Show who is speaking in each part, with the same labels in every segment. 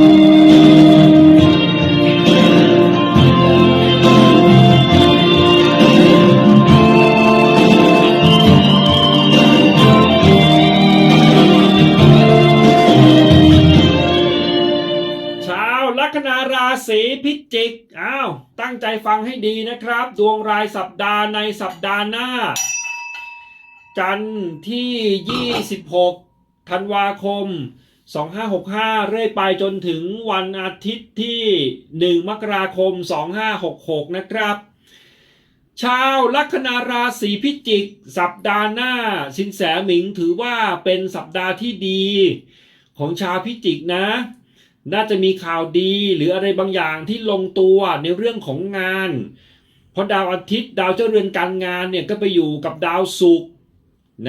Speaker 1: ชาวลัคนาราศีพิจิก อ้าว ตั้งใจฟังให้ดีนะครับ ดวงรายสัปดาห์ในสัปดาห์หน้า จันทร์ที่ 26 ธันวาคม 2565 เรื่อยไปจนถึงวันอาทิตย์ที่ 1 มกราคม 2566 นะครับ ชาวลัคนาราศีพิจิก สัปดาห์หน้าสินแสหมิงถือว่าเป็นสัปดาห์ที่ดี ของชาวพิจิกนะ น่าจะมีข่าวดีหรืออะไรบางอย่างที่ลงตัวในเรื่องของงาน เพราะดาวอาทิตย์ดาวเจ้าเรือนการงานเนี่ยก็ไปอยู่กับดาวศุกร์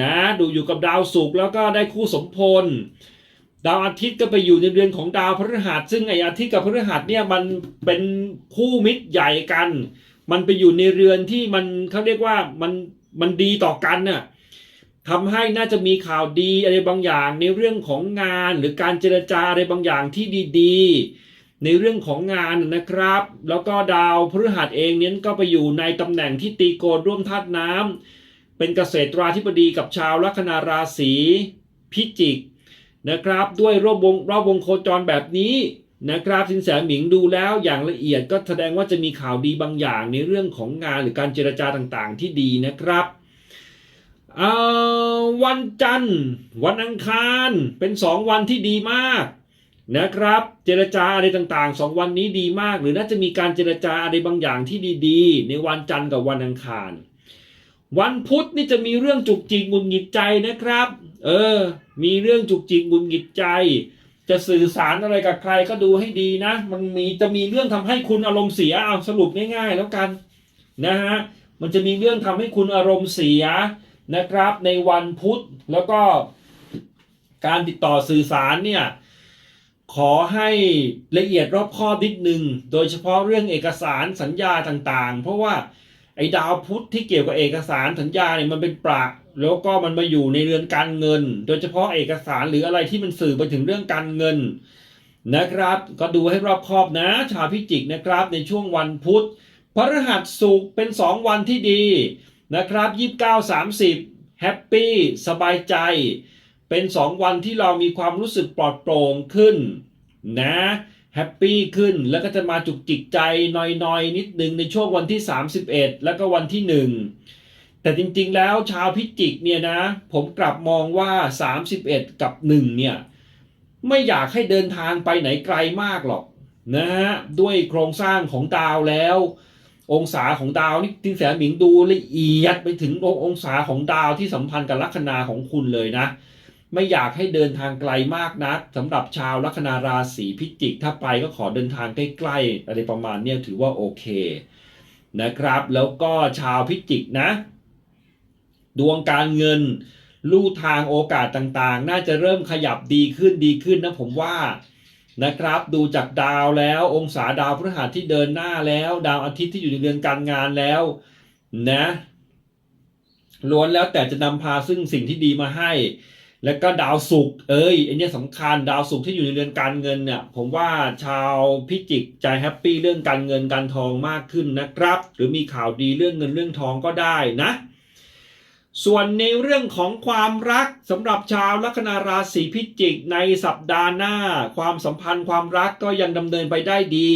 Speaker 1: นะ ดูอยู่กับดาวศุกร์แล้วก็ได้คู่สมพล ดาวอาทิตย์ก็ไปอยู่ในเรือนของดาวพฤหัส ซึ่งไออาทิตย์กับพฤหัสเนี่ยมันเป็นคู่มิตรใหญ่กัน มันไปอยู่ในเรือนที่มันเขาเรียกว่ามันมันดีต่อกันน่ะทำให้น่าจะมีข่าวดีอะไรบางอย่าง ในเรื่องของงานหรือการเจรจาอะไรบางอย่างที่ดีๆ ในเรื่องของงานนะครับ แล้วก็ดาวพฤหัสเองเนี้ยก็ไปอยู่ในตำแหน่งที่ตีโกนร่วมธาตุน้ำเป็นเกษตราธิบดีกับชาวลัคนาราศีพิจิก นะครับด้วยรอบวงรอบวงโคจรแบบนี้นะครับสินแสหมิงดูแล้วอย่างละเอียดก็แสดงว่าจะมีข่าวดีบางอย่างในเรื่องของงานหรือการเจรจาต่างๆ ที่ดีนะครับวันจันทร์ วันอังคารเป็นสองวันที่ดีมากนะครับ เจรจาอะไรต่างๆสองวันนี้ดีมาก หรือน่าจะมีการเจรจาอะไรบางอย่างที่ดีๆ ในวันจันทร์กับวันอังคาร วันพุธนี่จะมีเรื่องจุกจิกงุดหงิดใจนะครับ เออ มีเรื่องจุกจิกงุดหงิดใจ จะสื่อสารอะไรกับใครก็ดูให้ดีนะ มันมีจะมีเรื่องทำให้คุณอารมณ์เสียเอาสรุปง่ายๆแล้วกันนะฮะ มันจะมีเรื่องทำให้คุณอารมณ์เสียนะครับ ในวันพุธแล้วก็การติดต่อสื่อสารเนี่ยขอให้ละเอียดรอบคอบนิดนึง โดยเฉพาะเรื่องเอกสารสัญญาต่างๆ เพราะว่า ไอ้ดาวพุธที่เกี่ยวกับเอกสารสัญญาเนี่ยมันเป็นประแล้วก็มันมาอยู่ในเรือนการเงิน โดยเฉพาะเอกสารหรืออะไรที่มันสื่อไปถึงเรื่องการเงินนะครับ ก็ดูให้รอบคอบนะ ชาวพิจิกนะครับ ในช่วงวันพุธพฤหัสศุกเป็นสองวันที่ดีนะครับ 29 30แฮปปี้สบายใจ เป็น 2 วันที่เรามีความรู้สึกปลอดโปร่งขึ้นนะ แฮปปี้ขึ้นแล้วก็จะมาจุกจิกใจนอยๆนิดนึงในช่วงวันที่ 31 แล้วก็วันที่ 1 แต่จริงๆแล้วชาวพิจิกเนี่ยนะ ผมกลับมองว่า 31 กับ 1 เนี่ย ไม่อยากให้เดินทางไปไหนไกลมากหรอกนะฮะด้วยโครงสร้างของดาวแล้ว องศาของดาวนี่ทินแสหมิงดูละเอียดไปถึงองศาของดาวที่สัมพันธ์กับลัคนาของคุณเลยนะ ไม่อยากให้เดินทางไกลมากนะสำหรับชาวลัคนาราศีพิจิก ถ้าไปก็ขอเดินทางใกล้ๆอะไรประมาณเนี้ถือว่าโอเคนะครับ แล้วก็ชาวพิจิกนะ ดวงการเงิน ลู่ทางโอกาสต่างๆ น่าจะเริ่มขยับดีขึ้นดีขึ้นนะผมว่านะครับ ดูจากดาวแล้วองศาดาวพฤหัสที่เดินหน้าแล้ว ดาวอาทิตย์ที่อยู่ในเรือนการงานแล้วนะล้วนแล้วแต่จะนำพาซึ่งสิ่งที่ดีมาให้ แล้วก็ดาวศุกร์เอ้ยอันนี้สำคัญดาวศุกร์ที่อยู่ในเรือนการเงินเนี่ยผมว่าชาวพิจิกใจแฮปปี้เรื่องการเงินการทองมากขึ้นนะครับ หรือมีข่าวดีเรื่องเงินเรื่องทองก็ได้นะ ส่วนในเรื่องของความรักสำหรับชาวลัคนาราศีพิจิกในสัปดาห์หน้า ความสัมพันธ์ความรักก็ยังดำเนินไปได้ดี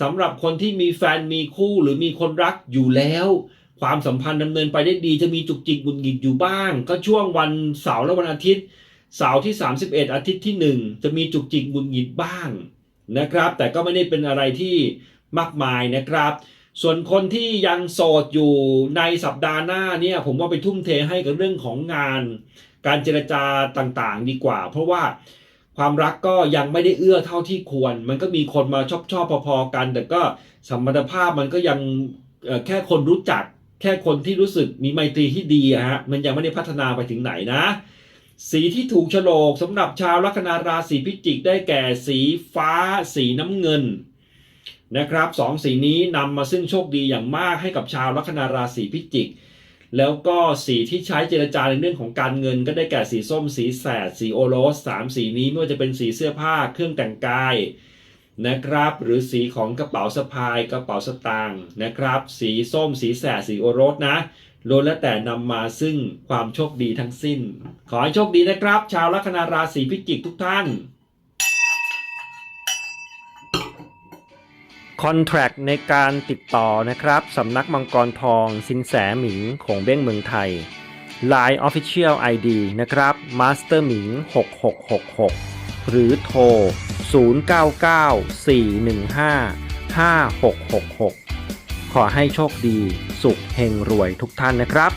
Speaker 1: สำหรับคนที่มีแฟนมีคู่หรือมีคนรักอยู่แล้ว ความสัมพันธ์ดำเนินไปได้ดีจะมีจุกจิกบุญหงิดอยู่บ้าง ก็ช่วงวันเสาร์และวันอาทิตย์ เสาร์ที่ 31 อาทิตย์ที่ 1 จะมีจุกจิกบุญหงิดบ้างนะครับ แต่ก็ไม่ได้เป็นอะไรที่มากมายนะครับ ส่วนคนที่ยังโสดอยู่ในสัปดาห์หน้าเนี่ยผมว่าไปทุ่มเทให้กับเรื่องของงาน การเจรจาต่างๆ ดีกว่า เพราะว่าความรักก็ยังไม่ได้เอื้อเท่าที่ควร มันก็มีคนมาชอบชอบพอๆกัน แต่ก็สมรรถภาพมันก็ยังแค่คนรู้จัก แค่คนที่รู้สึกมีไมตรีที่ดีอะฮะมันยังไม่ได้พัฒนาไปถึงไหนนะ สีที่ถูกโฉลกสำหรับชาวลัคนาราศีพิจิกได้แก่สีฟ้า สีน้ำเงินนะครับสองสีนี้นำมาซึ่งโชคดีอย่างมากให้กับชาวลัคนาราศีพิจิก แล้วก็สีที่ใช้เจรจาในเรื่องของการเงิน ก็ได้แก่สีส้ม สีแสด สีโอโรสสามสีนี้ไม่ว่าจะเป็นสีเสื้อผ้าเครื่องแต่งกาย นะครับหรือสีของกระเป๋าสะพายกระเป๋าสตางค์นะครับ สีส้มสีแสดสีโอโรสนะล้วนแล้วแต่นำมาซึ่งความโชคดีทั้งสิ้น ขอให้โชคดีนะครับ ชาวลัคนาราศีพิจิกทุกท่าน คอนแทรคในการติดต่อนะครับสำนักมังกรทอง สินแสหมิงของเบ้งเมืองไทย Line Official ID นะครับ Master หมิง6666 หรือโทร 0994155666 ขอให้โชคดี สุขเฮงรวยทุกท่านนะครับ